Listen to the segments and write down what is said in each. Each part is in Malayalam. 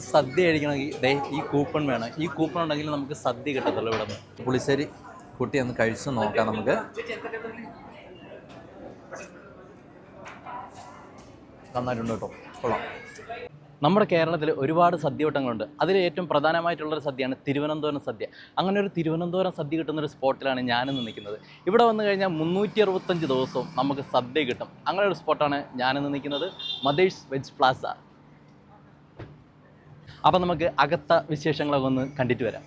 സദ്യ കഴിക്കണമെങ്കിൽ ദേ ഈ കൂപ്പൺ വേണം. ഈ കൂപ്പൺ ഉണ്ടെങ്കിൽ നമുക്ക് സദ്യ കിട്ടത്തുള്ളൂ ഇവിടെ. നിന്ന് പുളിശ്ശേരി കുട്ടി ഒന്ന് കഴിച്ച് നോക്കാം നമുക്ക്. നന്നായിട്ടുണ്ട് കേട്ടോ. കൊള്ളാം. നമ്മുടെ കേരളത്തിൽ ഒരുപാട് സദ്യവട്ടങ്ങളുണ്ട്. അതിൽ ഏറ്റവും പ്രധാനമായിട്ടുള്ളൊരു സദ്യയാണ് തിരുവനന്തപുരം സദ്യ. അങ്ങനെ ഒരു തിരുവനന്തപുരം സദ്യ കിട്ടുന്ന ഒരു സ്പോട്ടിലാണ് ഞാനിന്ന് നിൽക്കുന്നത്. ഇവിടെ വന്നു കഴിഞ്ഞാൽ മുന്നൂറ്റി അറുപത്തഞ്ച് ദിവസവും നമുക്ക് സദ്യ കിട്ടും. അങ്ങനെ ഒരു സ്പോട്ടാണ് ഞാനിന്ന് നിൽക്കുന്നത്. Mother's Veg Plaza. അപ്പം നമുക്ക് അകത്ത വിശേഷങ്ങളൊക്കെ ഒന്ന് കണ്ടിട്ട് വരാം.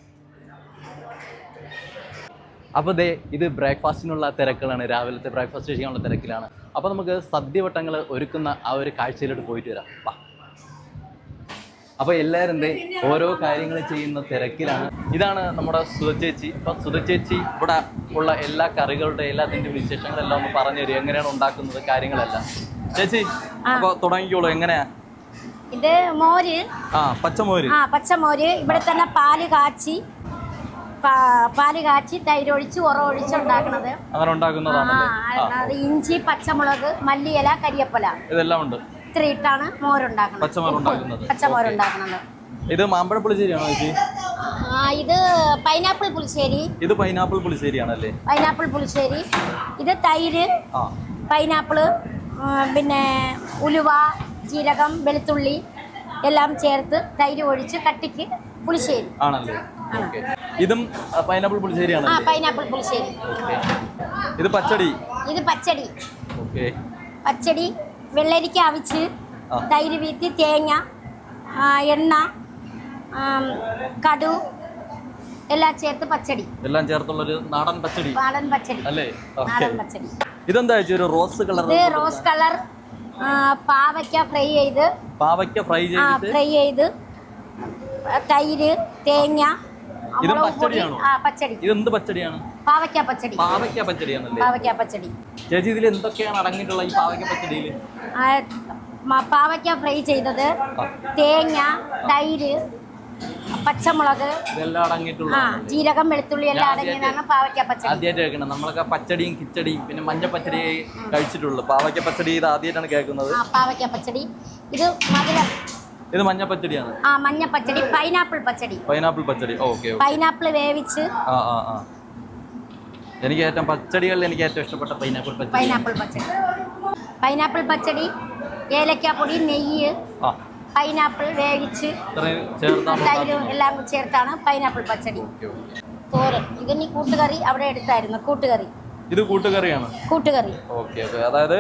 അപ്പോൾ ദേ ഇത് ബ്രേക്ക്ഫാസ്റ്റിനുള്ള തിരക്കുകളാണ് രാവിലത്തെ ബ്രേക്ക്ഫാസ്റ്റ് ചെയ്യാനുള്ള തിരക്കിലാണ്. അപ്പോൾ നമുക്ക് സദ്യവട്ടങ്ങൾ ഒരുക്കുന്ന ആ ഒരു കാഴ്ചയിലോട്ട് പോയിട്ട് വരാം. വാ. അപ്പോൾ എല്ലാവരും എന്തേ ഓരോ കാര്യങ്ങൾ ചെയ്യുന്ന തിരക്കിലാണ്. ഇതാണ് നമ്മുടെ സുതച്ചേച്ചി അപ്പം സുതച്ചേച്ചി ഇവിടെ ഉള്ള എല്ലാ കറികളുടെ എല്ലാത്തിന്റെ വിശേഷങ്ങളെല്ലാം ഒന്ന് പറഞ്ഞു തരും. എങ്ങനെയാണ് ഉണ്ടാക്കുന്നത് കാര്യങ്ങളെല്ലാം. ചേച്ചി അപ്പോൾ തുടങ്ങിക്കോളൂ. എങ്ങനെയാ? ഇത് മോര്. ആ പച്ചമോര് ആ പച്ചമോര് ഇവിടെ തന്നെ പാൽ കാച്ചി പാൽ കാച്ചി തൈരൊഴിച്ച് ഉറവൊഴിച്ച് ഉണ്ടാക്കണത്. അങ്ങനെ ഇഞ്ചി പച്ചമുളക് മല്ലിയില കരിയപ്പല. ഇതെല്ലാം ഉണ്ട്. ഇത്ര ഇട്ടാണ് മോരുണ്ടാക്കുന്നത് പച്ചമോര് ഉണ്ടാക്കുന്നത്. പച്ചമോരുണ്ടാക്കുന്നത് ഇത് മാമ്പഴ പുളിശ്ശേരിയാണോ ചേച്ചി? ആ ഇത് പൈനാപ്പിൾ പുളിശ്ശേരി. ഇത് പൈനാപ്പിൾ പുളിശ്ശേരിയാണല്ലേ? പൈനാപ്പിൾ പുളിശ്ശേരി. ഇത് തൈര് പൈനാപ്പിൾ പിന്നെ ഉലുവ ജീരകം വെളുത്തുള്ളി എല്ലാം ചേർത്ത് തൈര് ഒഴിച്ച് കട്ടിക്ക് പുളിശ്ശേരി. ആണല്ലേ? ഇതും പൈനാപ്പിൾ ആ പുളിശ്ശേരിയാണല്ലേ പൈനാപ്പിൾ പുളിശ്ശേരി ഇത് പച്ചടി? ഇത് പച്ചടി. പച്ചടി വെള്ളരിക്ക അവിച്ച് ആ. തൈര് വീത്തി തേങ്ങ എണ്ണ കടു എല്ലാം ചേർത്ത് പച്ചടി. എല്ലാം ചേർത്തുള്ളൊരു നാടൻ പച്ചടി. നാടൻ പച്ചടി. അല്ലേ? നാടൻ പച്ചടി. ഇതെന്താ ഒരു റോസ് കളർ റോസ് കളർ ആ, പാവയ്ക്ക ഫ്രൈ ചെയ്ത്. പാവയ്ക്ക ഫ്രൈ ചെയ്ത് ഫ്രൈ ചെയ്ത് തൈര് തേങ്ങ ഇത് പച്ചടിയാണോ? പച്ചടി ഇതെന്ത് പച്ചടിയാണ്? പാവയ്ക്ക പച്ചടി. പാവയ്ക്ക പച്ചടിയാണല്ലേ? പാവയ്ക്ക പച്ചടി. ചേച്ചി ഇതിൽ എന്തൊക്കെയാണ് അടങ്ങിയിട്ടുള്ള ഈ പാവയ്ക്ക പച്ചടിയിൽ? പാവയ്ക്ക ഫ്രൈ ചെയ്തത് തേങ്ങ തൈര് പച്ചമുളക് ഇതെല്ലാം ആ അടങ്ങിയിട്ടുള്ള ജീരകം വെളുത്തുള്ളി എല്ലാം അടങ്ങിയതാണ് പാവയ്ക്ക പച്ചടി. ആദ്യമായിട്ട് കേൾക്കണം നമ്മളൊക്കെ പച്ചടിയും കിച്ചടിയും പിന്നെ മഞ്ഞ പച്ചടി കഴിച്ചിട്ടുള്ളൂ. പാവയ്ക്ക പച്ചടി ഇത് ആദ്യമായിട്ടാണ് കേൾക്കുന്നത്. ആ പാവയ്ക്ക പച്ചടി. ഇത് മധുരം. ഇത് മഞ്ഞ പച്ചടിയാണ്. ആ മഞ്ഞ പച്ചടി. പൈനാപ്പിൾ പച്ചടി. പൈനാപ്പിൾ പച്ചടി. Okay okay. പൈനാപ്പിൾ വേവിച്ച്. ആ ആ ആ. എനിക്ക് ഏറ്റവും പച്ചടികളിൽ എനിക്ക് ഏറ്റവും ഇഷ്ടപ്പെട്ട പൈനാപ്പിൾ പച്ചടി. പൈനാപ്പിൾ പച്ചടി. പൈനാപ്പിൾ പച്ചടി ഏലക്കാപ്പൊടി നെയ്യ്. ആ. പൈനാപ്പിൾ വേവിച്ച് തൈരും എല്ലാം ചേർത്താണ് പൈനാപ്പിൾ പച്ചടി. തോരൻ ഇതിനി കൂട്ടുകറി അവിടെ എടുത്തായിരുന്നു കൂട്ടുകറി. ഇത് കൂട്ടുകറിയാണ്? കൂട്ടുകറി. Okay okay. അതായത്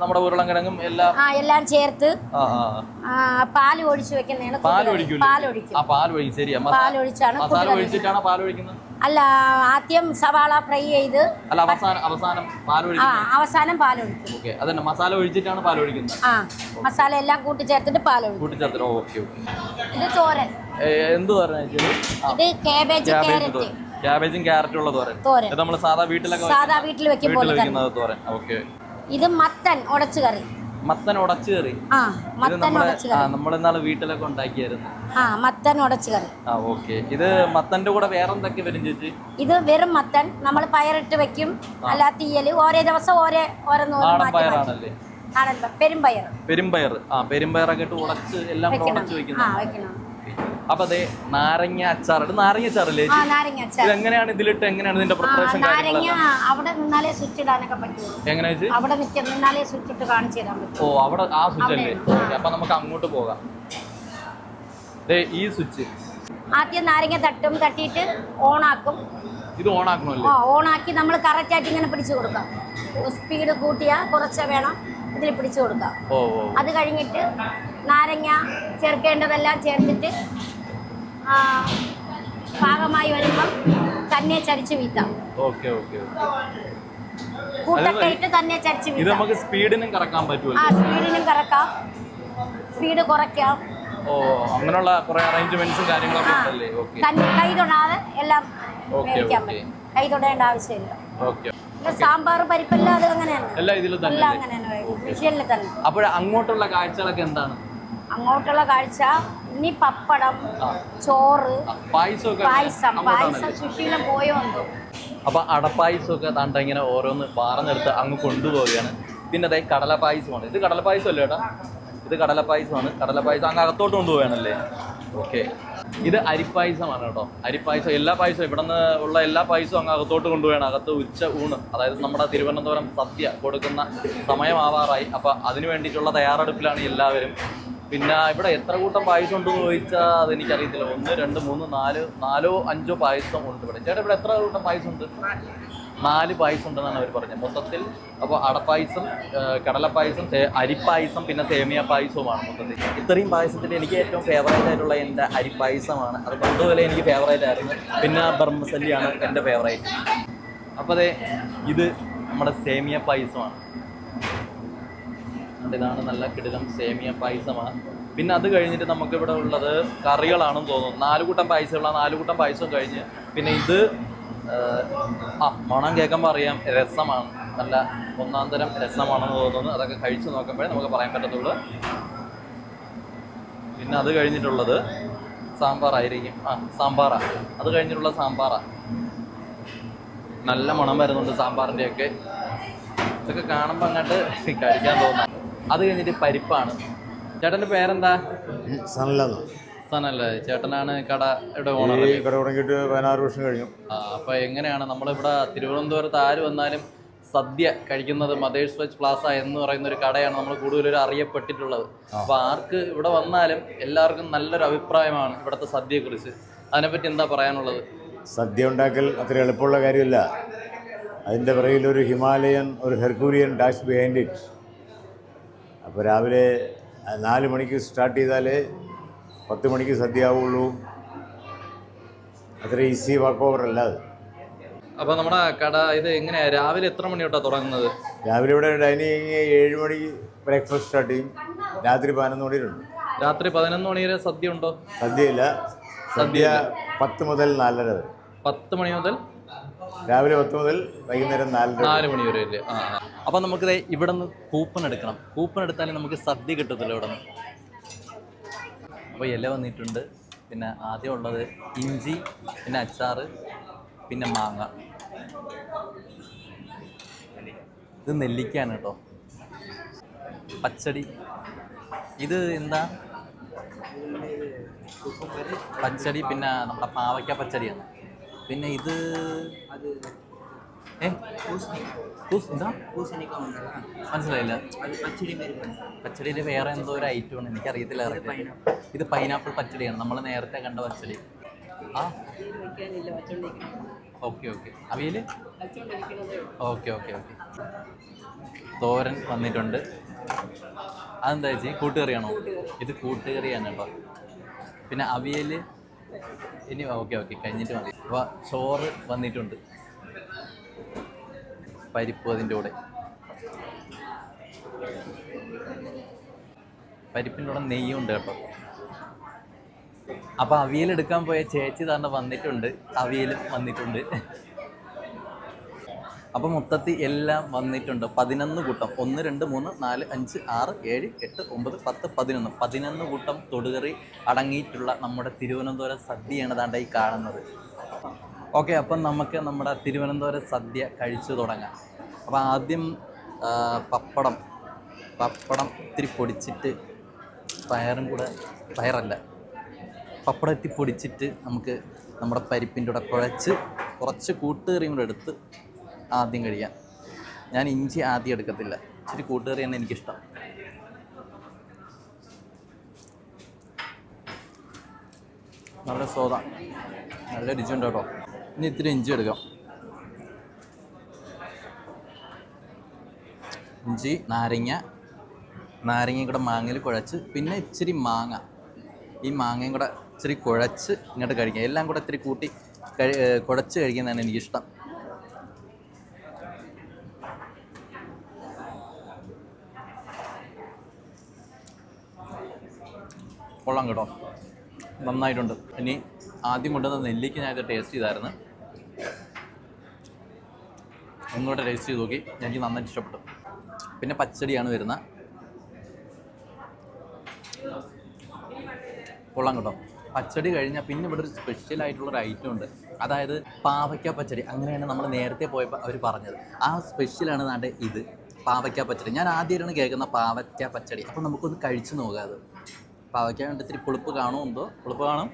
നമ്മുടെ ഉരുളങ്കിഴങ്ങും എല്ലാം ആ എല്ലാം ചേർത്ത് ആ പാൽ ഒഴിച്ച് വെക്കുന്നതാണ് പാൽ ഒഴിക്കും പാൽ ഒഴിക്കും ആ പാൽ ഒഴിക്കും ശരിയാ. പാൽ ഒഴിച്ചാണ് മസാല ഒഴിച്ചിട്ടാണ് പാൽ ഒഴിക്കുന്നത് അല്ല ആദ്യം സവാള ഫ്രൈ ചെയ്ത് അല്ല അവസാനം അവസാനം പാൽ ആ അവസാനം പാൽ ഒഴിക്കും ഓക്കെ അതന്നെ. മസാല ഒഴിച്ചിട്ടാണ് പാൽ ഒഴിക്കുന്നത് ആ മസാല എല്ലാം കൂട്ടി ചേർത്തിട്ട് പാൽ ഒഴിക്കും കൂട്ടി ചേർത്തിട്ട് ഓക്കെ ഓക്കെ. ഇത് തോരൻ. എന്ത് തോരൻ ഇത് കാബേജ് ക്യാരറ്റ് ക്യാബേജും ക്യാരറ്റും ഉള്ള തോരൻ. തോരൻ. ഇത് നമ്മൾ സാധാ വീട്ടിലൊക്കെ സാധാ വീട്ടിൽ വെക്കും വീട്ടിൽ പോലെ തന്നെ. വെക്കുന്നത് തോരൻ. ഓക്കെ ഇത് മത്തൻ ഉടച്ചു കറി മത്തൻ ഉടച്ചു കറി ആ ഇത് മത്തൻ നമ്മുടെ ഉടച്ചു ആ കറി നമ്മളിന്നാൾ വീട്ടിലൊക്കെ ഉണ്ടാക്കിയായിരുന്നു. ആ മത്തൻ ഉടച്ചു കറി ആ ഓക്കെ ഇത് മത്തന്റെ കൂടെ വേറെ എന്തൊക്കെ വരും ചേച്ചി? ഇത് വെറും മത്തൻ. നമ്മൾ പയറിട്ട് വെക്കും. അല്ല തീയൽ. ഓരോ ദിവസം ഓരോ ഓരോന്ന് ഓരോ നാടൻ മാറ്റി മാറ്റി. പയറാണല്ലേ? ആണല്ലോ പെരുമ്പയർ പെരുമ്പയർ ആ പെരുമ്പയറൊക്കെ ഇട്ട് ഉടച്ച് എല്ലാം കൂടെ വെക്കണം. ഉടച്ച് ആ വെക്കുന്നത് വെക്കണം. അപ്പൊ അതെ നാരങ്ങ അച്ചാർ. ഇത് നാരങ്ങ അച്ചാറല്ലേ എങ്ങനെയാണ് ഇതിലിട്ട് എങ്ങനെയാണ് ഇതിന്റെ പ്രിപ്പറേഷൻ അവിടെ നിന്നാലേ സ്വിച്ച് ഇടാനൊക്കെ പറ്റുള്ളൂ എങ്ങനെ അവിടെ നിന്നാലേ സ്വിച്ച് ഇട്ട് കാണിച്ചു തരാൻ പറ്റും. ഓ അവിടെ ആ സ്വിച്ച് അല്ലേ? അപ്പൊ നമുക്ക് അങ്ങോട്ട് പോകാം. ഈ സ്വിച്ച് ആദ്യം നാരങ്ങ തട്ടും തട്ടിയിട്ട് ഓണാക്കും. ഇത് ഓൺ ആക്കണമല്ലേ ആ ഓണാക്കി നമ്മൾ കറക്റ്റ് ആയിട്ട് ഇങ്ങനെ പിടിച്ചു കൊടുക്കാം. സ്പീഡ് കൂട്ടിയാ കുറച്ച് വേണം ഇതിൽ പിടിച്ചു കൊടുക്കാം. അത് കഴിഞ്ഞിട്ട് നാരങ്ങ ചേർക്കേണ്ടതെല്ലാം ചേർത്തിട്ട് പാകമായി വരുമ്പം തന്നെ ചരിച്ച് വീത്താം ഓക്കെ ഓക്കെ കൂട്ടൊക്കെ ഇട്ട് തന്നെ ചരിച്ച് ഇത് വീത്താം നമുക്ക് സ്പീഡിനും കറക്കാൻ ആ സ്പീഡിനും കറക്കാം. സ്പീഡ് കുറയ്ക്കാം. ഓ അങ്ങനെയുള്ള കുറെ അറേഞ്ച്മെന്റ്സും കാര്യങ്ങളൊക്കെ ആ ഉണ്ടല്ലേ? ഓക്കെ. കൈ തൊടാതെ എല്ലാം ഓക്കേ, വേവിക്കാൻ ഓക്കേ. പറ്റും. കൈ തൊടേണ്ട ആവശ്യമില്ല. ഓക്കെ. പിന്നെ സാമ്പാർ പരിപ്പെല്ലാം അത് അങ്ങനെയാണ്. എല്ലാം ഇതിൽ തന്നെ എല്ലാം അങ്ങനെയാണ് വിഷയനിൽ തന്നെ. അപ്പോൾ അങ്ങോട്ടുള്ള കാഴ്ചകളൊക്കെ എന്താണ്? അങ്ങോട്ടുള്ള കാഴ്ച ഇനി പപ്പടം ചോറ് പായസം. പായസം സുശീലം പോയോ എന്തോ അപ്പൊ അടപ്പായസമൊക്കെ താണ്ട ഇങ്ങനെ ഓരോന്ന് പാറന്നെടുത്ത് അങ്ങ് കൊണ്ടുപോവുകയാണ്. പിന്നെ അതായത് കടലപ്പായസമാണ്. ഇത് കടലപ്പായസം അല്ലേ ഏട്ടാ? ഇത് കടലപ്പായസമാണ്. കടലപ്പായസം അങ്ങ് അകത്തോട്ട് കൊണ്ടുപോവുകയാണല്ലേ? ഓക്കെ. ഇത് അരിപ്പായസമാണ് കേട്ടോ. അരിപ്പായസം എല്ലാ പായസവും. ഇവിടെ നിന്ന് ഉള്ള എല്ലാ പായസവും അങ്ങ് അകത്തോട്ട് കൊണ്ടുപോയാണ് അകത്ത് ഉച്ച ഊണ്. അതായത് നമ്മുടെ തിരുവനന്തപുരം സദ്യ കൊടുക്കുന്ന സമയമാവാറായി. അപ്പോൾ അതിനു വേണ്ടിയിട്ടുള്ള തയ്യാറെടുപ്പിലാണ് എല്ലാവരും പിന്നെ ഇവിടെ എത്ര കൂട്ടം പായസം ഉണ്ടെന്ന് ചോദിച്ചാൽ അതെനിക്കറിയത്തില്ല. ഒന്ന് രണ്ട് മൂന്ന് നാല് നാലോ അഞ്ചോ പായസം ഉണ്ട് ഇവിടെ. ചേട്ടാ ഇവിടെ എത്ര കൂട്ടം പായസം ഉണ്ട്? നാല് പായസം ഉണ്ടെന്നാണ് അവർ പറഞ്ഞത്. മൊത്തത്തിൽ അപ്പോൾ അടപ്പായസം കടലപ്പായസം അരിപ്പായസം പിന്നെ സേമിയ പായസവുമാണ് മൊത്തത്തിൽ. ഇത്രയും പായസത്തിൽ എനിക്ക് ഏറ്റവും ഫേവറേറ്റ് ആയിട്ടുള്ള എന്റെ അരിപ്പായസമാണ്. അത് പണ്ടുപോലെ എനിക്ക് ഫേവറേറ്റ് ആയിരുന്നു. പിന്നെ ബർമ്മസല്ലിയാണ് എന്റെ ഫേവറേറ്റ് അപ്പോൾ അതെ ഇത് നമ്മുടെ സേമിയ പായസമാണ്. അതുകൊണ്ട് ഇതാണ് നല്ല കിടിലം സേമിയ പായസമാണ്. പിന്നെ അത് കഴിഞ്ഞിട്ട് നമുക്ക് ഇവിടെ ഉള്ളത് കറികളാണെന്ന് തോന്നുന്നു. നാല് കൂട്ടം പായസമുള്ള നാല് കൂട്ടം പായസം കഴിഞ്ഞ് പിന്നെ ഇത് ആ, മണം കേൾക്കുമ്പോൾ അറിയാം രസമാണ്. നല്ല ഒന്നാം തരം രസമാണെന്ന് തോന്നുന്നു. അതൊക്കെ കഴിച്ചു നോക്കുമ്പോഴേ നമുക്ക് പറയാൻ പറ്റത്തുള്ളൂ. പിന്നെ അത് കഴിഞ്ഞിട്ടുള്ളത് സാമ്പാറായിരിക്കും. ആ സാമ്പാറ. അത് കഴിഞ്ഞിട്ടുള്ള സാമ്പാറ. നല്ല മണം വരുന്നുണ്ട് സാമ്പാറിന്റെയൊക്കെ. ഇതൊക്കെ കാണുമ്പോൾ അങ്ങോട്ട് കഴിക്കാൻ തോന്നാം. അത് കഴിഞ്ഞിട്ട് പരിപ്പാണ്. ചേട്ടന്റെ പേരെന്താ? സനല്ല സനല്ലേ ചേട്ടനാണ് കട ഇവിടെ ഓണർ കട തുടങ്ങിയിട്ട് പതിനാറ് വർഷം കഴിഞ്ഞു. ആ അപ്പൊ എങ്ങനെയാണ്? നമ്മളിവിടെ തിരുവനന്തപുരത്ത് ആര് വന്നാലും സദ്യ കഴിക്കുന്നത് മദേഴ്സ് വെജ് പ്ലാസ എന്ന് പറയുന്ന ഒരു കടയാണ് നമ്മൾ കൂടുതലും അറിയപ്പെട്ടിട്ടുള്ളത്. അപ്പോൾ ആർക്ക് ഇവിടെ വന്നാലും എല്ലാവർക്കും നല്ലൊരു അഭിപ്രായമാണ് ഇവിടുത്തെ സദ്യയെക്കുറിച്ച്. അതിനെപ്പറ്റി എന്താ പറയാനുള്ളത്? സദ്യ ഉണ്ടാക്കൽ അത്ര എളുപ്പമുള്ള കാര്യമല്ല. അതിന്റെ പിറകിൽ ഒരു ഹിമാലയൻ ഒരു ഹെർക്കൂരിയൻ ഡാഷ് ബിഹൈൻഡ് ഇറ്റ് അപ്പോൾ രാവിലെ നാല് മണിക്ക് സ്റ്റാർട്ട് ചെയ്താലേ പത്ത് മണിക്ക് സദ്യ ആവുള്ളൂ അത്ര ഈസി വർക്ക് ഓവർ അല്ല അത്. അപ്പോൾ നമ്മുടെ കട ഇത് എങ്ങനെയാ? രാവിലെ എത്ര മണി തൊട്ടാണ് തുടങ്ങുന്നത്? രാവിലെ ഇവിടെ ഡൈനിങ് ഏഴ് മണി ബ്രേക്ക്ഫാസ്റ്റ് സ്റ്റാർട്ട് ചെയ്യും. രാത്രി പതിനൊന്ന് മണിയിലുണ്ട് രാത്രി പതിനൊന്ന് മണി വരെ സദ്യ ഉണ്ടോ? സദ്യയില്ല. സദ്യ പത്ത് മുതൽ നാലര വരെ. പത്ത് മണി മുതൽ രാവിലെ പത്ത് മുതൽ വൈകുന്നേരം നാല് നാല് മണി വരെ അല്ലേ? ആ അപ്പം നമുക്കിത് ഇവിടെ നിന്ന് കൂപ്പൺ എടുക്കണം. കൂപ്പൺ എടുത്താലേ നമുക്ക് സദ്യ കിട്ടത്തില്ല ഇവിടെ നിന്ന് അപ്പോൾ ഇല വന്നിട്ടുണ്ട്. പിന്നെ ആദ്യം ഉള്ളത് ഇഞ്ചി പിന്നെ അച്ചാറ് പിന്നെ മാങ്ങ. ഇത് നെല്ലിക്കാണ് കേട്ടോ. പച്ചടി. ഇത് എന്താ? പച്ചടി പിന്നെ നമ്മുടെ പാവയ്ക്ക പച്ചടിയാണ്. പിന്നെ ഇത് ഏ? കൂസ് എന്താ? മനസ്സിലായില്ല. പച്ചടിയിൽ വേറെ എന്തോ ഒരു ഐറ്റം ആണ് എനിക്ക് അറിയത്തില്ല ഇത് പൈനാപ്പിൾ പച്ചടിയാണ്. നമ്മൾ നേരത്തെ കണ്ട പച്ചടി. ആ? Okay okay. അവയിൽ ഓക്കെ ഓക്കെ ഓക്കെ. തോരൻ വന്നിട്ടുണ്ട്. അതെന്താ ചേച്ചി? കൂട്ടുകറിയാണോ? ഇത് കൂട്ടുകറിയാണ് കേട്ടോ. പിന്നെ അവിയൽ ഇനി ഓക്കെ ഓക്കെ കഴിഞ്ഞിട്ട് മതി. അപ്പോൾ ചോറ് വന്നിട്ടുണ്ട്. പരിപ്പ് അതിന്റെ കൂടെ. പരിപ്പിന്റെ കൂടെ നെയ്യും ഉണ്ട് കേട്ടോ. അപ്പോൾ അവിയൽ എടുക്കാൻ പോയ ചേച്ചി തന്നെ വന്നിട്ടുണ്ട്. അവിയലും വന്നിട്ടുണ്ട്. അപ്പോൾ മൊത്തത്തിൽ എല്ലാം വന്നിട്ടുണ്ട്. പതിനൊന്ന് കൂട്ടം. ഒന്ന് രണ്ട് മൂന്ന് നാല് അഞ്ച് ആറ് ഏഴ് എട്ട് ഒമ്പത് പത്ത് പതിനൊന്ന്. പതിനൊന്ന് കൂട്ടം തൊടുകറി അടങ്ങിയിട്ടുള്ള നമ്മുടെ തിരുവനന്തപുരം സദ്യയാണ് ദാണ്ട ഈ കാണുന്നത്. ഓക്കെ അപ്പം നമുക്ക് നമ്മുടെ തിരുവനന്തപുരം സദ്യ കഴിച്ചു തുടങ്ങാം. അപ്പോൾ ആദ്യം പപ്പടം. പപ്പടം ഇത്തിരി പൊടിച്ചിട്ട് പയറും കൂടെ പയറല്ല. പപ്പടം ഇത്തി പൊടിച്ചിട്ട് നമുക്ക് നമ്മുടെ പരിപ്പിന്റെ കൂടെ കുഴച്ച് കുറച്ച് കൂട്ടുകറിയും കൂടെ എടുത്ത് ആദ്യം കഴിയാം ഞാൻ ഇഞ്ചി ആദ്യം എടുക്കത്തില്ല. ഇച്ചിരി കൂട്ടുകറിയാണ് എനിക്കിഷ്ടം. നല്ല സോദ നല്ല രുചിയുണ്ട് കേട്ടോ. ഇനി ഇത്തിരി ഇഞ്ചി എടുക്കാം. ഇഞ്ചി നാരങ്ങ. നാരങ്ങയും കൂടെ മാങ്ങയിൽ കുഴച്ച് പിന്നെ ഇച്ചിരി മാങ്ങ. ഈ മാങ്ങയും കൂടെ ഇച്ചിരി കുഴച്ച് ഇങ്ങോട്ട് കഴിക്കാം. എല്ലാം കൂടെ ഇത്തിരി കൂട്ടി കഴി കുഴച്ച് കഴിക്കുന്നതാണ് എനിക്കിഷ്ടം. കൊള്ളാം കേട്ടോ. നന്നായിട്ടുണ്ട്. ഇനി ആദ്യം കൊണ്ടുവന്ന നെല്ലിക്ക് ഞാൻ ടേസ്റ്റ് ചെയ്തായിരുന്നു. ഒന്നുകൂടെ ടേസ്റ്റ് ചെയ്ത് നോക്കി. എനിക്ക് നന്നായിട്ട് ഇഷ്ടപ്പെട്ടു. പിന്നെ പച്ചടിയാണ് വരുന്നത്. കൊള്ളാം കേട്ടോ. പച്ചടി കഴിഞ്ഞാൽ പിന്നെ ഇവിടെ ഒരു സ്പെഷ്യൽ ആയിട്ടുള്ള ഒരു ഐറ്റം ഉണ്ട്. അതായത് പാവയ്ക്ക പച്ചടി. അങ്ങനെയാണ് നമ്മൾ നേരത്തെ പോയപ്പോൾ അവർ പറഞ്ഞത്. ആ സ്പെഷ്യലാണ് നാട്ടെ ഇത്. പാവയ്ക്ക പച്ചടി. ഞാൻ ആദ്യമായിട്ടാണ് കേൾക്കുന്ന പാവയ്ക്ക പച്ചടി. അപ്പോൾ നമുക്കൊന്ന് കഴിച്ചു നോക്കാം അത്. പാവയ്ക്ക കണ്ട് ഇത്തിരി പുളിപ്പ് കാണുമെന്തോ പുളിപ്പ് കാണും.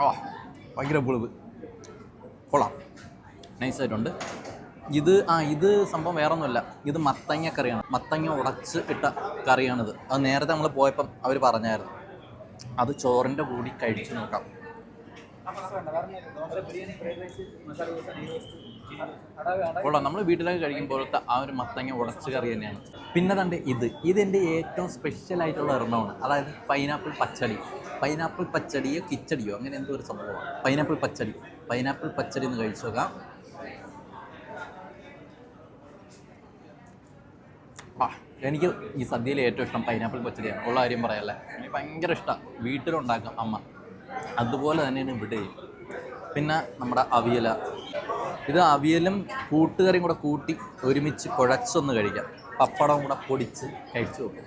ഓ ഭയങ്കര പുളിപ്പ്. കൊള്ളാം. നൈസായിട്ടുണ്ട് ഇത് ആ ഇത് സംഭവം വേറെ ഒന്നുമില്ല ഇത് മത്തങ്ങ കറിയാണ്. മത്തങ്ങ ഉടച്ച് ഇട്ട കറിയാണിത്. അത് നേരത്തെ നമ്മൾ പോയപ്പം അവർ പറഞ്ഞായിരുന്നു. അത് ചോറിന്റെ കൂടി കഴിച്ചു നോക്കാം. കൊള്ളാം നമ്മൾ വീട്ടിലൊക്കെ കഴിക്കുമ്പോഴത്തെ ആ ഒരു മത്തങ്ങ ഉടച്ച കറി തന്നെയാണ്. പിന്നെ തണ്ട് ഇത്. ഇതെന്റെ ഏറ്റവും സ്പെഷ്യൽ ആയിട്ടുള്ള ഒരെണ്ണമാണ് അതായത് പൈനാപ്പിൾ പച്ചടി. പൈനാപ്പിൾ പച്ചടിയോ കിച്ചടിയോ? അങ്ങനെ എന്തോ ഒരു സംഭവമാണ്. പൈനാപ്പിൾ പച്ചടി. പൈനാപ്പിൾ പച്ചടി എന്ന് കഴിച്ചു നോക്കാം. ആ എനിക്ക് ഈ സദ്യയിൽ ഏറ്റവും ഇഷ്ടം പൈനാപ്പിൾ പച്ചടിയാണ്. ഉള്ള കാര്യം പറയാല്ലേ. എനിക്ക് ഭയങ്കര ഇഷ്ടമാണ് വീട്ടിലുണ്ടാക്കും അമ്മ. അതുപോലെ തന്നെയാണ് ഇവിടെയും. പിന്നെ നമ്മുടെ അവിയല. ഇത് അവിയലും കൂട്ടുകറിയും കൂടെ കൂട്ടി ഒരുമിച്ച് കുഴച്ചൊന്ന് കഴിക്കാം. പപ്പടവും കൂടെ പൊടിച്ച് കഴിച്ചു നോക്കും.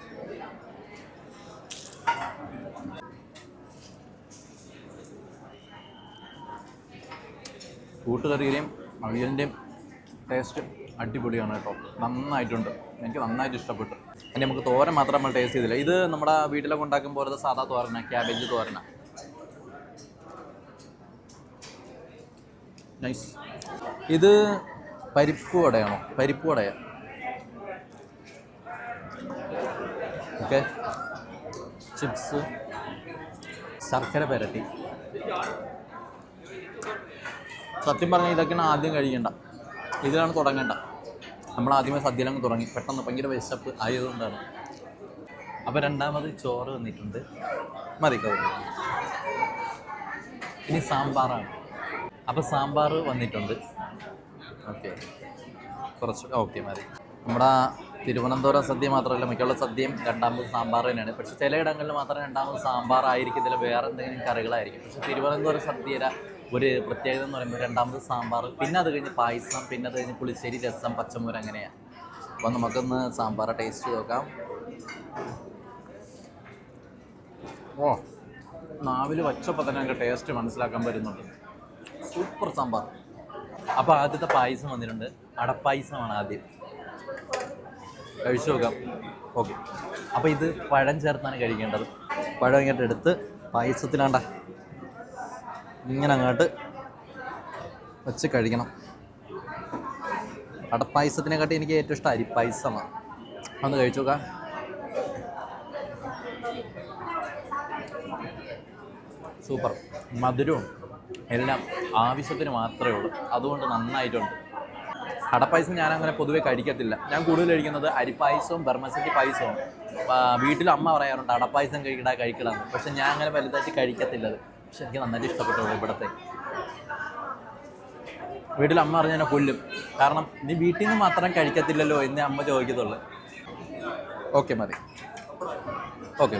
കൂട്ടുകറിയുടെയും അവിയലിന്റെയും ടേസ്റ്റ് അടിപൊളിയാണ് കേട്ടോ. നന്നായിട്ടുണ്ട്. എനിക്ക് നന്നായിട്ട് ഇഷ്ടപ്പെട്ടു. ഇനി നമുക്ക് തോരൻ മാത്രം നമ്മൾ ടേസ്റ്റ് ചെയ്തില്ല. ഇത് നമ്മുടെ വീട്ടിലൊക്കെ ഉണ്ടാക്കും പോലത്തെ സാധാ തോരന ക്യാബേജ് തോരന. നൈസ് ഇത് പരിപ്പ് വടയാണോ? പരിപ്പ് വടയാ. ഓക്കെ. ചിപ്സ്. ശർക്കര പെരട്ടി. സത്യം പറഞ്ഞാൽ ഇതൊക്കെയാണ് ആദ്യം കഴിക്കേണ്ട ഇതിലാണ് തുടങ്ങേണ്ട. നമ്മൾ ആദ്യമേ സദ്യയിലങ്ങ് തുടങ്ങി. പെട്ടെന്ന് ഭയങ്കര വിശപ്പ് ആയതുകൊണ്ടാണ്. അപ്പോൾ രണ്ടാമത് ചോറ് വന്നിട്ടുണ്ട്. മതി കവിഞ്ഞു ഇനി സാമ്പാറാണ്. അപ്പോൾ സാമ്പാർ വന്നിട്ടുണ്ട്. ഓക്കെ. കുറച്ച് ഓക്കെ മതി. നമ്മുടെ തിരുവനന്തപുരം സദ്യ മാത്രമല്ല മിക്കുള്ള സദ്യയും രണ്ടാമത് സാമ്പാർ തന്നെയാണ്. പക്ഷെ ചിലയിടങ്ങളിൽ മാത്രം രണ്ടാമത് സാമ്പാർ ആയിരിക്കത്തില്ല വേറെ എന്തെങ്കിലും കറികളായിരിക്കും. പക്ഷെ തിരുവനന്തപുരം സദ്യയുടെ ഒരു പ്രത്യേകത എന്ന് പറയുമ്പോൾ രണ്ടാമത് സാമ്പാർ പിന്നെ അത് കഴിഞ്ഞ് പായസം പിന്നെ അത് കഴിഞ്ഞ് പുളിശ്ശേരി രസം പച്ചമൂര അങ്ങനെയാണ് അപ്പോൾ നമുക്കൊന്ന് സാമ്പാർ ടേസ്റ്റ് നോക്കാം. ഓ നാവിൽ വച്ചപ്പോൾ തന്നെ നമുക്ക് ടേസ്റ്റ് മനസ്സിലാക്കാൻ പറ്റുന്നുണ്ട്. സൂപ്പർ സാമ്പാർ. അപ്പോൾ ആദ്യത്തെ പായസം വന്നിട്ടുണ്ട്. അടപ്പായസമാണ് ആദ്യം. കഴിച്ചു നോക്കാം. ഓക്കെ. അപ്പോൾ ഇത് പഴം ചേർത്താണ് കഴിക്കേണ്ടത്. പഴം ഇങ്ങോട്ട് എടുത്ത് പായസത്തിലാണ്ട. ഇങ്ങനെ അങ്ങോട്ട് വെച്ച് കഴിക്കണം. അടപ്പായസത്തിനെക്കാട്ടി എനിക്ക് ഏറ്റവും ഇഷ്ടം അരിപ്പായസമാണ്. ഒന്ന് കഴിച്ചു നോക്കാം. സൂപ്പർ. മധുരവും എല്ലാം ആവശ്യത്തിന് മാത്രമേ ഉള്ളൂ. അതുകൊണ്ട് നന്നായിട്ടുണ്ട്. കടപ്പായസം ഞാൻ അങ്ങനെ പൊതുവെ കഴിക്കത്തില്ല. ഞാൻ കൂടുതൽ കഴിക്കുന്നത് അരിപ്പായസവും ബർമസറ്റി പായസവും. വീട്ടിൽ അമ്മ പറയാറുണ്ട് അടപ്പായസം കഴിക്കടാ കഴിക്കണമെന്ന് പക്ഷെ ഞാൻ അങ്ങനെ വലുതായിട്ട് കഴിക്കത്തില്ല അത് പക്ഷെ എനിക്ക് നന്നായിട്ട് ഇഷ്ടപ്പെട്ടുള്ളൂ ഇവിടുത്തെ. വീട്ടിൽ അമ്മ പറഞ്ഞ എന്നെ കൊല്ലും. കാരണം നീ വീട്ടിൽ നിന്ന് മാത്രം കഴിക്കത്തില്ലല്ലോ എന്നേ അമ്മ ചോദിക്കത്തുള്ളൂ. ഓക്കെ മതി. ഓക്കെ.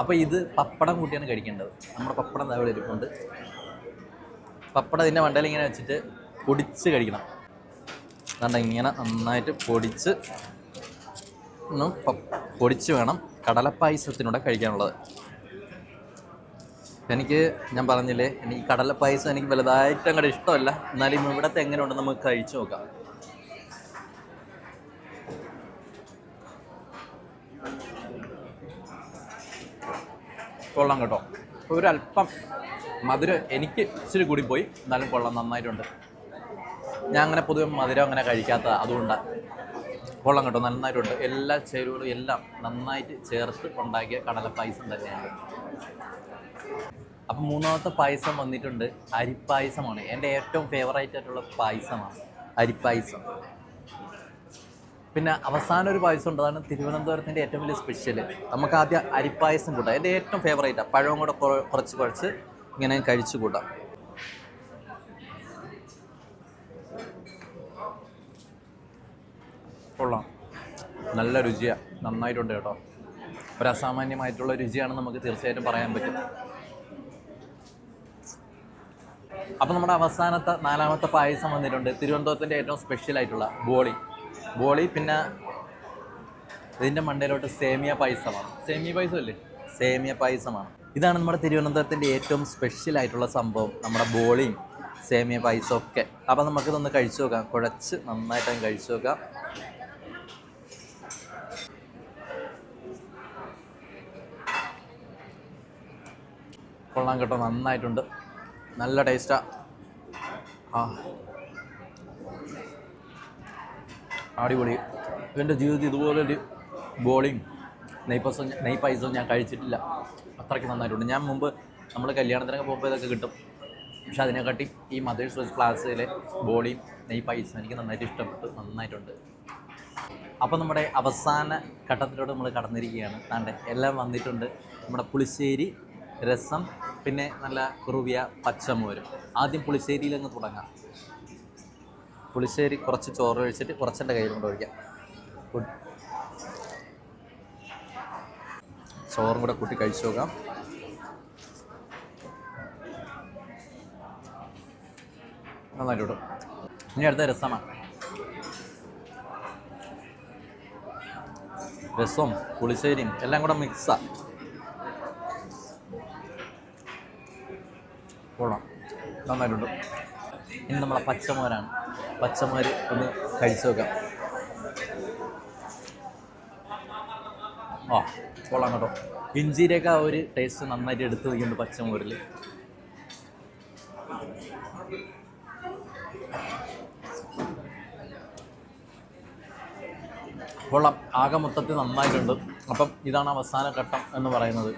അപ്പോൾ ഇത് പപ്പടം കൂട്ടിയാണ് കഴിക്കേണ്ടത്. നമ്മുടെ പപ്പടം അവിടെ ഇരിപ്പുണ്ട്. പപ്പടം ഇതിന്റെ മണ്ടയിൽ ഇങ്ങനെ വെച്ചിട്ട് പൊടിച്ച് കഴിക്കണം. കണ്ട ഇങ്ങനെ നന്നായിട്ട് പൊടിച്ച് പൊടിച്ച് വേണം കടലപ്പായസത്തിനൂടെ കഴിക്കാനുള്ളത്. എനിക്ക് ഞാൻ പറഞ്ഞില്ലേ എനിക്ക് കടലപ്പായസം എനിക്ക് വലുതായിട്ട് അങ്ങോട്ട് ഇഷ്ടമല്ല. എന്നാലും ഇവിടത്തെ എങ്ങനെയുണ്ടെന്ന് നമുക്ക് കഴിച്ചു നോക്കാം. കൊള്ളാം കേട്ടോ. ഒരല്പം മധുരം എനിക്ക് ഇച്ചിരി കൂടി പോയി. എന്നാലും കൊള്ളാം നന്നായിട്ടുണ്ട്. ഞാൻ അങ്ങനെ പൊതുവെ മധുരം അങ്ങനെ കഴിക്കാത്ത അതുകൊണ്ടാണ് കൊള്ളം കേട്ടോ നന്നായിട്ടുണ്ട്. എല്ലാ ചേരുവകളും എല്ലാം നന്നായിട്ട് ചേർത്ത് ഉണ്ടാക്കിയ കടല പായസം തന്നെയാണ്. അപ്പം മൂന്നാമത്തെ പായസം വന്നിട്ടുണ്ട് അരിപ്പായസമാണ്. എന്റെ ഏറ്റവും ഫേവറേറ്റ് ആയിട്ടുള്ള പായസമാണ് അരിപ്പായസം. പിന്നെ അവസാന ഒരു പായസം ഉണ്ട്. അതാണ് തിരുവനന്തപുരത്തിന്റെ ഏറ്റവും വലിയ സ്പെഷ്യൽ നമുക്ക് ആദ്യം അരിപ്പായസം കൂട്ടാം. എന്റെ ഏറ്റവും ഫേവറേറ്റാണ് പഴവും കൂടെ കുറച്ച് കുറച്ച് ഇങ്ങനെ കഴിച്ചു കൂട്ടാം കൊള്ളാം. നല്ല രുചിയാണ് നന്നായിട്ടുണ്ട് കേട്ടോ. ഒരു അസാമാന്യമായിട്ടുള്ള രുചിയാണെന്ന് നമുക്ക് തീർച്ചയായിട്ടും പറയാൻ പറ്റും. അപ്പോൾ നമ്മുടെ അവസാനത്തെ നാലാമത്തെ പായസം വന്നിട്ടുണ്ട്. തിരുവനന്തപുരത്തിന്റെ ഏറ്റവും സ്പെഷ്യൽ ആയിട്ടുള്ള ബോളി. ബോളി പിന്നെ ഇതിന്റെ മണ്ടയിലോട്ട് സേമിയ പായസമാണ്. സേമിയ പായസം അല്ലേ സേമിയ പായസമാണ്. ഇതാണ് നമ്മുടെ തിരുവനന്തപുരത്തിന്റെ ഏറ്റവും സ്പെഷ്യൽ ആയിട്ടുള്ള സംഭവം നമ്മുടെ ബോളിയും സേമിയ പൈസ ഒക്കെ. അപ്പം നമുക്കിതൊന്ന് കഴിച്ചു നോക്കാം. കുഴച്ച് നന്നായിട്ടങ്ങ് കഴിച്ചു നോക്കാം. കൊള്ളാൻ കേട്ടോ നന്നായിട്ടുണ്ട്. നല്ല ടേസ്റ്റാ ആ. അടിപൊളി. എന്റെ ജീവിതത്തിൽ ഇതുപോലൊരു ബോളിയും നെയ്പ്പസോ നെയ്പ്പായസവും ഞാൻ കഴിച്ചിട്ടില്ല. അത്രയ്ക്ക് നന്നായിട്ടുണ്ട്. ഞാൻ മുമ്പ് നമ്മൾ കല്യാണത്തിനൊക്കെ പോകുമ്പോൾ ഇതൊക്കെ കിട്ടും. പക്ഷെ അതിനെക്കാട്ടി ഈ മദേഴ്സ് ക്ലാസ്സിലെ ബോളിയും നെയ് പൈസ എനിക്ക് നന്നായിട്ട് ഇഷ്ടപ്പെട്ടു. നന്നായിട്ടുണ്ട്. അപ്പോൾ നമ്മുടെ അവസാന ഘട്ടത്തിലൂടെ നമ്മൾ കടന്നിരിക്കുകയാണ്. താണ്ടെ എല്ലാം വന്നിട്ടുണ്ട്. നമ്മുടെ പുളിശ്ശേരി രസം പിന്നെ നല്ല കുറുവിയ പച്ചമോരും. ആദ്യം പുളിശ്ശേരിയിൽ അങ്ങ് തുടങ്ങാം. പുളിശ്ശേരി കുറച്ച് ചോറ് കഴിച്ചിട്ട് കുറച്ചെന്റെ കയ്യിൽ ഒഴിക്കാം. ചോറും കൂടെ കൂട്ടി കഴിച്ചു നോക്കാം. നന്നായിട്ട് വിടും ഇനി അടുത്ത രസമാണ്. രസവും പുളിശ്ശേരിയും എല്ലാം കൂടെ മിക്സാ കൊള്ളാം. നന്നായിട്ടുണ്ട് ഇനി നമ്മളെ പച്ചമോരാണ്. പച്ചമോര് ഒന്ന് കഴിച്ചു നോക്കാം. ആ. കൊള്ളാം കേട്ടോ. ഇഞ്ചിയുടെയൊക്കെ ആ ഒരു ടേസ്റ്റ് നന്നായിട്ട് എടുത്ത് വയ്ക്കുന്നുണ്ട് പച്ചമുറിൽ കൊള്ളാം. ആകെ മൊത്തത്തിൽ നന്നായിട്ടുണ്ട്. അപ്പം ഇതാണ് അവസാന ഘട്ടം എന്ന് പറയുന്നത്.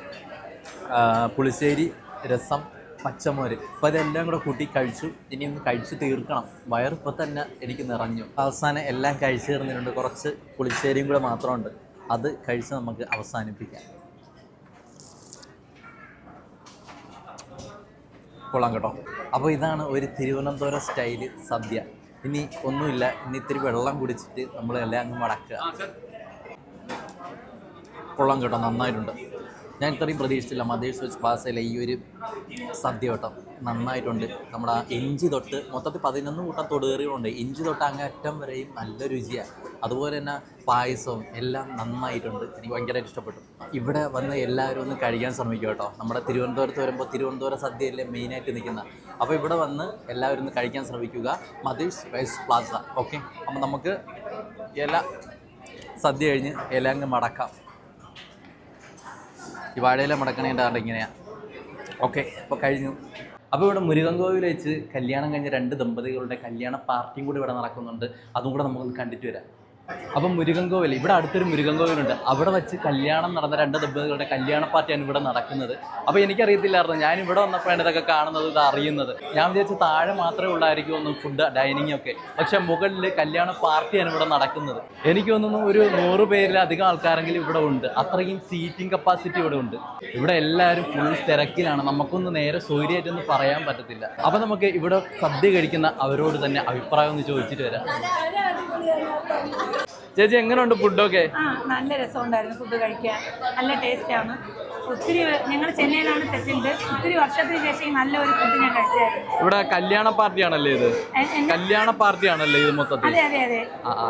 പുളിശ്ശേരി രസം പച്ചമോര് അപ്പം ഇതെല്ലാം കൂടെ കൂട്ടി കഴിച്ചു. ഇനി ഒന്ന് കഴിച്ച് തീർക്കണം. വയറിപ്പോൾ തന്നെ എനിക്ക് നിറഞ്ഞു. അവസാനം എല്ലാം കഴിച്ചു തീർന്നിട്ടുണ്ട്. കുറച്ച് പുളിശ്ശേരിയും കൂടെ മാത്രമുണ്ട്. അത് കഴിച്ച് നമുക്ക് അവസാനിപ്പിക്കാം. കൊള്ളാം കേട്ടോ. അപ്പോൾ ഇതാണ് ഒരു തിരുവനന്തപുരം സ്റ്റൈൽ സദ്യ. ഇനി ഒന്നുമില്ല ഇനി ഇത്തിരി വെള്ളം കുടിച്ചിട്ട് നമ്മളെല്ലാം അങ്ങ് മടക്കുക. കൊള്ളാം കേട്ടോ നന്നായിട്ടുണ്ട്. ഞാൻ ഇത്രയും പ്രതീക്ഷിച്ചില്ല. മദേഴ്സ് വെച്ച് പാസയിലെ ഈ ഒരു സദ്യ കേട്ടോ. നന്നായിട്ടുണ്ട്. നമ്മുടെ ഇഞ്ചി തൊട്ട് മൊത്തത്തിൽ പതിനൊന്ന് കൂട്ടം തൊടുകറികളുണ്ട്. ഇഞ്ചി തൊട്ട് അങ്ങറ്റം വരെയും നല്ല രുചിയാണ് അതുപോലെ തന്നെ പായസവും എല്ലാം നന്നായിട്ടുണ്ട്. എനിക്ക് ഭയങ്കരമായിട്ട് ഇഷ്ടപ്പെട്ടു. ഇവിടെ വന്ന് എല്ലാവരും ഒന്ന് കഴിക്കാൻ ശ്രമിക്കുക കേട്ടോ. നമ്മുടെ തിരുവനന്തപുരത്ത് വരുമ്പോൾ തിരുവനന്തപുരം സദ്യയല്ലേ മെയിനായിട്ട് നിൽക്കുന്ന. അപ്പോൾ ഇവിടെ വന്ന് എല്ലാവരും ഒന്ന് കഴിക്കാൻ ശ്രമിക്കുക. മദേഴ്സ് റൈസ് പ്ലാസ ഓക്കെ അപ്പോൾ നമുക്ക് ഇല സദ്യ കഴിഞ്ഞ് ഇല അങ്ങ് മടക്കാം. ഈ വാഴയില മടക്കണേണ്ടാണ്ട് ഇങ്ങനെയാണ് ഓക്കെ അപ്പോൾ കഴിഞ്ഞു. അപ്പോൾ ഇവിടെ മുരുകൻകോവിൽ വെച്ച് കല്യാണം കഴിഞ്ഞ രണ്ട് ദമ്പതികളുടെ കല്യാണ പാർട്ടിയും കൂടി ഇവിടെ നടക്കുന്നുണ്ട്. അതും കൂടെ നമുക്കൊന്ന് കണ്ടിട്ട് വരാം. അപ്പം മുരുകൻകോവിൽ ഇവിടെ അടുത്തൊരു മുരുകൻകോവിലുണ്ട്. അവിടെ വെച്ച് കല്യാണം നടന്ന രണ്ട് ദമ്പതികളുടെ കല്യാണ പാർട്ടിയാണ് ഇവിടെ നടക്കുന്നത്. അപ്പോൾ എനിക്കറിയത്തില്ലായിരുന്നു ഞാൻ ഇവിടെ വന്നപ്പോഴാണ് ഇതൊക്കെ കാണുന്നത് ഇത് അറിയുന്നത്. ഞാൻ വിചാരിച്ച താഴെ മാത്രമേ ഉള്ളായിരിക്കുമെന്ന് ഫുഡ് ഡൈനിങ് ഒക്കെ. പക്ഷെ മുകളിൽ കല്യാണ പാർട്ടിയാണ് ഇവിടെ നടക്കുന്നത്. എനിക്ക് തോന്നുന്നു ഒരു നൂറ് പേരിലധികം ആൾക്കാരെങ്കിലും ഇവിടെ ഉണ്ട്. അത്രയും സീറ്റിംഗ് കപ്പാസിറ്റി ഇവിടെ ഉണ്ട്. ഇവിടെ എല്ലാവരും ഫുൾ തിരക്കിലാണ്. നമുക്കൊന്ന് നേരെ സൗകര്യമായിട്ടൊന്നും പറയാൻ പറ്റത്തില്ല. അപ്പൊ നമുക്ക് ഇവിടെ സദ്യ കഴിക്കുന്ന അവരോട് തന്നെ അഭിപ്രായം ഒന്ന് ചോദിച്ചിട്ട് വരാം. ചേച്ചി എങ്ങനെയുണ്ട് ഫുഡൊക്കെ? ആ നല്ല രസമുണ്ടായിരുന്നു ഫുഡ് കഴിക്കാൻ. നല്ല ടേസ്റ്റാണ് ഒത്തിരി ഞങ്ങൾ ചെന്നൈയിലാണ് സെറ്റിൽഡ്. ഒത്തിരി വർഷത്തിന് ശേഷം നല്ല ഒരു ഫുഡ് ഞാൻ കഴിച്ചായിരുന്നു ഇവിടെ കല്യാണ പാർട്ടിയാണല്ലേ ഇത്? കല്യാണ പാർട്ടി കല്യാണ പാർട്ടിയാണല്ലേ ഇത് മൊത്തത്തിൽ? അതെ അതെ അതെ. ആ ആ.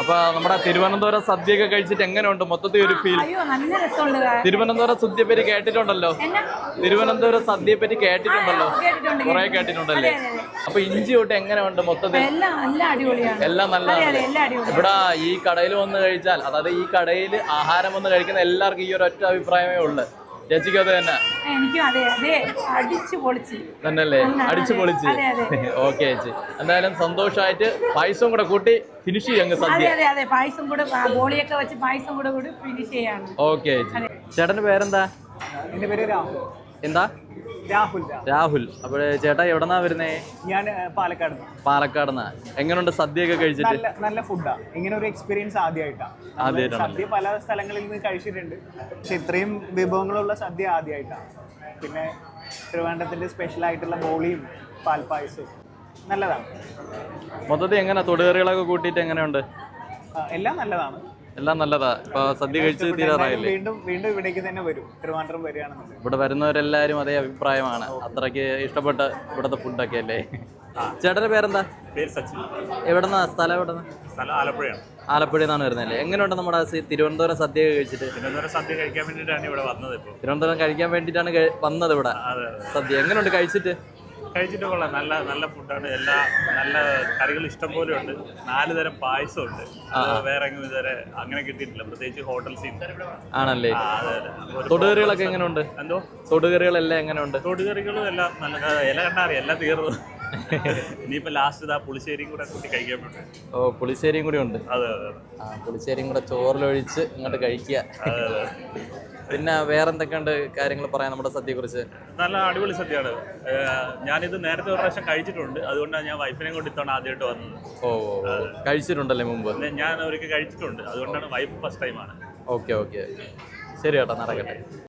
അപ്പൊ നമ്മുടെ തിരുവനന്തപുരം സദ്യയൊക്കെ കഴിച്ചിട്ട് എങ്ങനെയുണ്ട്? മൊത്തത്തിൽ ഒരു ഫീൽ അയ്യോ നല്ല രസമുണ്ട്. കാ- തിരുവനന്തപുരം സദ്യയെ പറ്റി കേട്ടിട്ടുണ്ടല്ലോ. എന്നാ? തിരുവനന്തപുരം സദ്യയെ പറ്റി കേട്ടിട്ടുണ്ടല്ലോ കേട്ടിട്ടുണ്ട് കുറെ കേട്ടിട്ടുണ്ടല്ലേ? അതെ, അതെ, അപ്പൊ ഇഞ്ചി തൊട്ട് എങ്ങനെ ഉണ്ട് മൊത്തത്തിൽ? എല്ലാം നല്ല അടിപൊളിയാണ്. എല്ലാം അതെ അതെ നല്ലതാണ് എല്ലാം അടിപൊളി ഇവിടെ ഈ കടയിൽ വന്ന് കഴിച്ചാൽ അതായത് ഈ കടയിൽ ആഹാരം വന്ന് കഴിക്കുന്ന എല്ലാവർക്കും ഈ ഒരു ഒറ്റ അഭിപ്രായമേ ഉള്ളു. ചേച്ചിക്ക് അത് തന്നെ? എനിക്കും അതെ അതെ. അടിച്ചു പൊളിച്ച്. തന്നെയല്ലേ? അടിച്ചു പൊളിച്ച്. അതെ, അതെ. ഓക്കെ ചേച്ചി. എന്തായാലും സന്തോഷമായിട്ട് പായസവും കൂടെ കൂട്ടി ഫിനിഷ് ചെയ്യാം സദ്യ. അതെ അതെ പായസം കൂടെ ആ, ബോളിയൊക്കെ വെച്ച് പായസം കൂടെ കൂടി ഫിനിഷ് ചെയ്യാണ്. ഓക്കെ ചേച്ചി. ചേട്ടന്റെ പേരെന്താ? എന്റെ പേര് രാഹുൽ. എന്താ? രാഹുൽ രാഹുൽ. അപ്പോൾ ചേട്ടാ എവിടെന്നാ വരുന്നേ? ഞാൻ പാലക്കാട് പാലക്കാടുന്നാ. എങ്ങനെയുണ്ട് ഒക്കെ കഴിച്ചിട്ട്? നല്ല നല്ല ഫുഡാണ് ഇങ്ങനെ ഒരു എക്സ്പീരിയൻസ് ആദ്യമായിട്ടാണ് സദ്യ പല സ്ഥലങ്ങളിൽ നിന്ന് കഴിച്ചിട്ടുണ്ട്. പക്ഷെ ഇത്രയും വിഭവങ്ങളുള്ള സദ്യ ആദ്യമായിട്ടാണ് പിന്നെ തിരുവനന്തപുരത്തിന്റെ സ്പെഷ്യൽ ആയിട്ടുള്ള ബോളിയും പാൽപ്പായസവും. നല്ലതാണ്. മൊത്തത്തിൽ എങ്ങനെ? തൊടുകറികളൊക്കെ കൂട്ടിയിട്ട് എങ്ങനെയുണ്ട്? എല്ലാം നല്ലതാണ്. എല്ലാം നല്ലതാ. ഇപ്പൊ സദ്യ കഴിച്ച് തീരാറായില്ലേ? വീണ്ടും വീണ്ടും ഇവിടേക്ക് തന്നെ വരും. ട്രിവാൻഡ്രം വരികയാണെന്നുണ്ടെങ്കിൽ ഇവിടെ വരുന്നവരെല്ലാരും അതേ അഭിപ്രായമാണ്. അത്രയ്ക്ക് ഇഷ്ടപ്പെട്ട ഇവിടുത്തെ ഫുഡൊക്കെ അല്ലേ? ചേട്ടന്റെ പേരെന്താ? പേര് സച്ചിൻ. എവിടെന്നാ? സ്ഥലം എവിടെന്നാ? സ്ഥലം ആലപ്പുഴയാണ്. ആലപ്പുഴയിൽ നിന്നാണ് വരുന്നല്ലേ എങ്ങനെയുണ്ട് നമ്മുടെ സി- തിരുവനന്തപുരം സദ്യ കഴിച്ചിട്ട്? തിരുവനന്തപുരം സദ്യ കഴിക്കാൻ വേണ്ടിയിട്ടാണ് ഇവിടെ വന്നത് ഇപ്പോൾ തിരുവനന്തപുരം കഴിക്കാൻ വേണ്ടിയിട്ടാണ് കഴി- വന്നത് ഇവിടെ അതെ. സദ്യ. എങ്ങനെയുണ്ട് കഴിച്ചിട്ട്? കഴിച്ചിട്ട് കൊള്ളാം. നല്ല നല്ല ഫുഡാണ് എല്ലാ നല്ല കറികൾ ഇഷ്ടം പോലെ ഉണ്ട്. നാല് തരം പായസം ഉണ്ട് വേറെ എങ്ങും ഇതുവരെ അങ്ങനെ കിട്ടിയിട്ടില്ല. പ്രത്യേകിച്ച് ഹോട്ടൽസിൽ ആണല്ലേ? തൊടുകറികളൊക്കെ എങ്ങനെയുണ്ട് എന്തോ? തൊടുകറികളെല്ലാം എങ്ങനെയുണ്ട് തൊടുകറികളും എല്ലാം നല്ല ഇല കണ്ടാറിയാം? എല്ലാം തീർന്നു. ഇനിയിപ്പോ ലാസ്റ്റ് ആ പുളിശ്ശേരിയും കൂടെ കൂട്ടി കഴിക്കാൻ പറ്റും ഓ പുളിശ്ശേരിയും കൂടി ഉണ്ട്. അതെ അതെ. ആ പുളിശ്ശേരിയും കൂടെ ചോറിലൊഴിച്ച് ഇങ്ങോട്ട് കഴിക്കുക. പിന്നെ വേറെ എന്തൊക്കെയുണ്ട് കാര്യങ്ങൾ പറയാൻ നമ്മുടെ സദ്യയെക്കുറിച്ച്? നല്ല അടിപൊളി സദ്യയാണ്. ഞാനിത് നേരത്തെ ഒരു പ്രാവശ്യം കഴിച്ചിട്ടുണ്ട്. അതുകൊണ്ടാണ് ഞാൻ വൈഫിനെ കൊണ്ട് ഇത്തവണ ആദ്യമായിട്ട് വന്നത്. ഓ. കഴിച്ചിട്ടുണ്ടല്ലേ മുമ്പ്? ഞാൻ ഒരിക്കൽ കഴിച്ചിട്ടുണ്ട്. അതുകൊണ്ടാണ് വൈഫ് ഫസ്റ്റ് ടൈമാണ് ഓക്കെ ഓക്കെ. ശരി കേട്ടോ നടക്കട്ടെ.